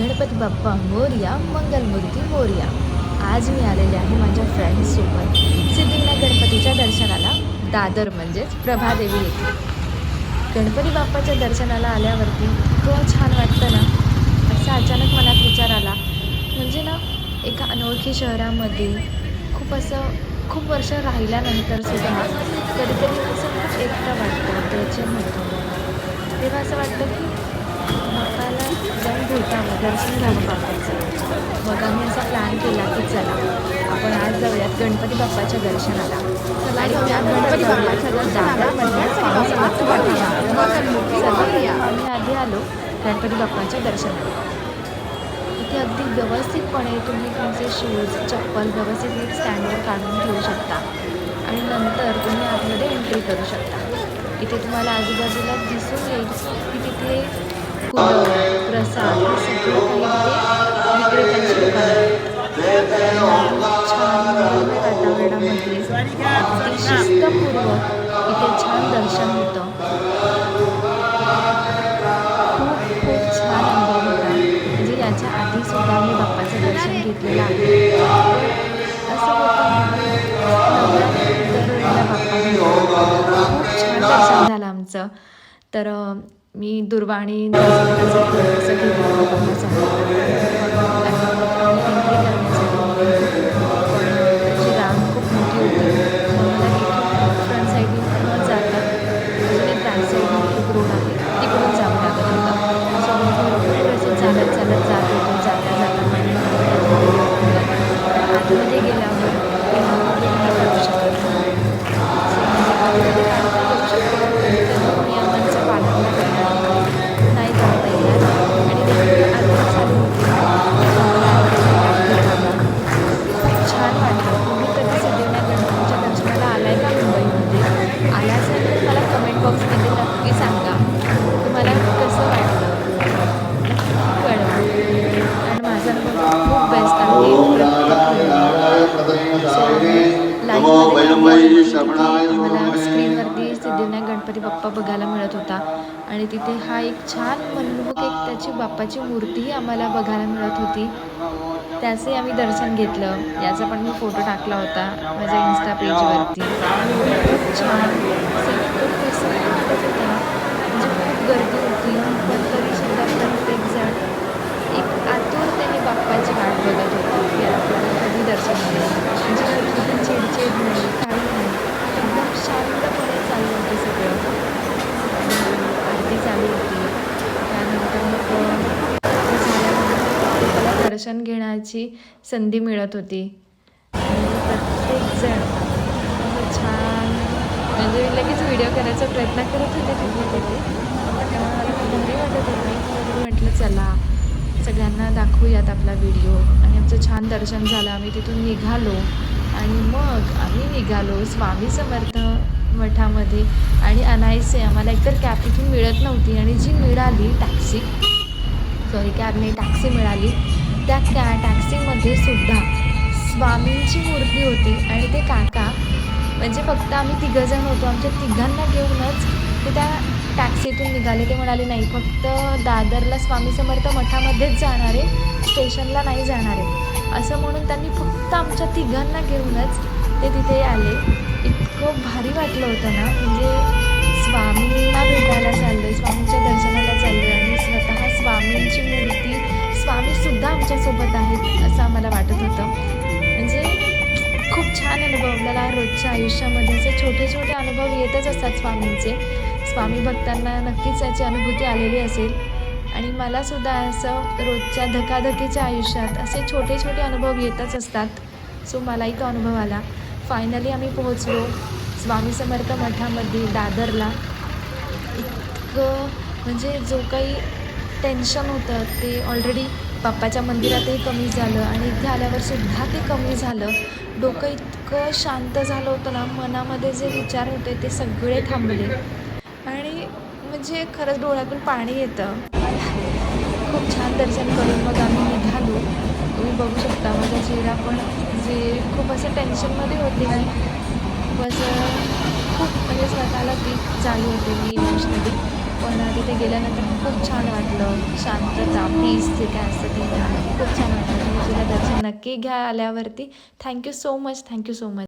गणपती बाप्पा मोर्या मंगलमूर्ती मोर्या. आज मी आलेले आहे माझ्या फ्रेंड्ससोबत सिद्धिंना गणपतीच्या दर्शनाला दादर म्हणजेच प्रभादेवी येते गणपती बाप्पाच्या दर्शनाला आल्यावरती इतकं छान वाटतं ना? असं अचानक मनात विचार आला. म्हणजे ना एका अनोळखी शहरामध्ये खूप असं खूप वर्ष राहिल्यानंतर सुद्धा कधीतरी असं खूप एकटं वाटतं बेचैन होतं तेव्हा असं वाटतं की दर्शन झालं बाप्पाचं मग आम्ही असा प्लॅन केला की चला आपण आज जाऊयात गणपती बाप्पाच्या दर्शनाला. चला आणि जाऊया गणपती बाप्पाच्या दर्शनाला. दादरमधल्या आम्ही आधी आलो गणपती बाप्पाच्या दर्शनाला. इथे अगदी व्यवस्थितपणे तुम्ही तुमचे शूज चप्पल व्यवस्थित एक स्टँडवर काढून ठेवू शकता. आणि नंतर तुम्ही आतमध्ये एंट्री करू शकता. इथे तुम्हाला आजूबाजूला दिसून येईल फुलं विक्रेत्यांची दुकानं छान वातावरणामध्ये अगदी शिस्तपूर्वक इथे छान दर्शन होतं खूप खूप छान अनुभव होता म्हणजे याच्या आधीसुद्धा मी बाप्पाचं दर्शन घेतलेलं आहे. असं होतं दरवेळेला बाप्पा खूप छान दर्शन झालं आमचं. तर मी दुर्वाणी सिद्धिविनायक गणपती बाप्पा बघायला मिळत होता. आणि तिथे हा एक छान मनमोहक एक त्याची बाप्पाची मूर्तीही आम्हाला बघायला मिळत होती. त्याचंही आम्ही दर्शन घेतलं. याचा पण मी फोटो टाकला होता माझ्या इन्स्टा पेजवरती खूप छान म्हणजे खूप गर्दी होती पण तरीसुद्धा प्रत्येकजण एक आतुरतेने बाप्पाची वाट बघत होता की आपल्याला कधी दर्शन मिळेल म्हणजे कुठे चिडचिड नाही काही नाही एकदम शांतपणे चाललं होतं सगळं आणि आरती चालू होती त्यानंतर मग आरती झाल्यानंतर मला दर्शन घेण्याची संधी मिळत होती. प्रत्येकजण छान म्हणजे मी लगेच व्हिडिओ करायचा प्रयत्न करत होते तिथे तिथे. तेव्हा मला भारी वाटत होती. म्हटलं चला सगळ्यांना दाखवूयात आपला व्हिडिओ आणि आमचं छान दर्शन झालं. आम्ही तिथून निघालो. आणि मग आम्ही निघालो स्वामी समर्थ मठामध्ये. आणि अनायसे आम्हाला एकतर कॅब तिथून मिळत नव्हती. आणि जी मिळाली टॅक्सी सॉरी कॅबने नाही टॅक्सी मिळाली. त्या कॅ टॅक्सीमध्ये सुद्धा स्वामींची मूर्ती होती आणि ते काका म्हणजे फक्त आम्ही तिघंजण होतो. आमच्या तिघांना घेऊनच ते त्या टॅक्सीतून निघाले. ते म्हणाले नाही फक्त दादरला स्वामी समर्थ मठामध्येच जाणार आहे स्टेशनला नाही जाणार. आहे असं म्हणून त्यांनी फक्त आमच्या तिघांना घेऊनच ते तिथे आले. इतकं भारी वाटलं होतं ना म्हणजे स्वामींना भेटायला चाललं आहे स्वामींच्या दर्शनाला चाललं आहे स्वामीसुद्धा आहेत असं आम्हाला वाटत होतं. म्हणजे खूप छान अनुभव आपल्याला रोजच्या आयुष्यामध्ये असे छोटे छोटे अनुभव येतच असतात स्वामींचे. स्वामी भक्तांना नक्कीच याची अनुभूती आलेली असेल. आणि मलासुद्धा असं रोजच्या धकाधकीच्या आयुष्यात असे छोटे छोटे अनुभव येतच असतात. सो मलाही तो अनुभव आला. फायनली आम्ही पोहोचलो स्वामी समर्थ मठामध्ये दादरला. इतकं म्हणजे जो काही टेन्शन होतं ते ऑलरेडी बाप्पाच्या मंदिरातही कमी झालं आणि इथे आल्यावर सुद्धा ते कमी झालं. डोकं इतकं शांत झालं होतं ना मनामध्ये जे विचार होते ते सगळे थांबले. आणि म्हणजे खरंच डोळ्यातून पाणी येतं. खूप छान दर्शन करून मग आम्ही निघालो. तुम्ही बघू शकता माझा चेहरा पण जे खूप असं टेन्शनमध्ये होते मी. खूप असं खूप म्हणजे स्वतःला वीक झाली होते मी इमोशनली पण तिथे गेल्यानंतर खूप छान वाटलं. शांतता पीस जे काय असतं ते. खूप छान वाटलं. तुम्ही सुद्धा दर्शन नक्की घ्या आल्यावरती. Thank you so much thank you so much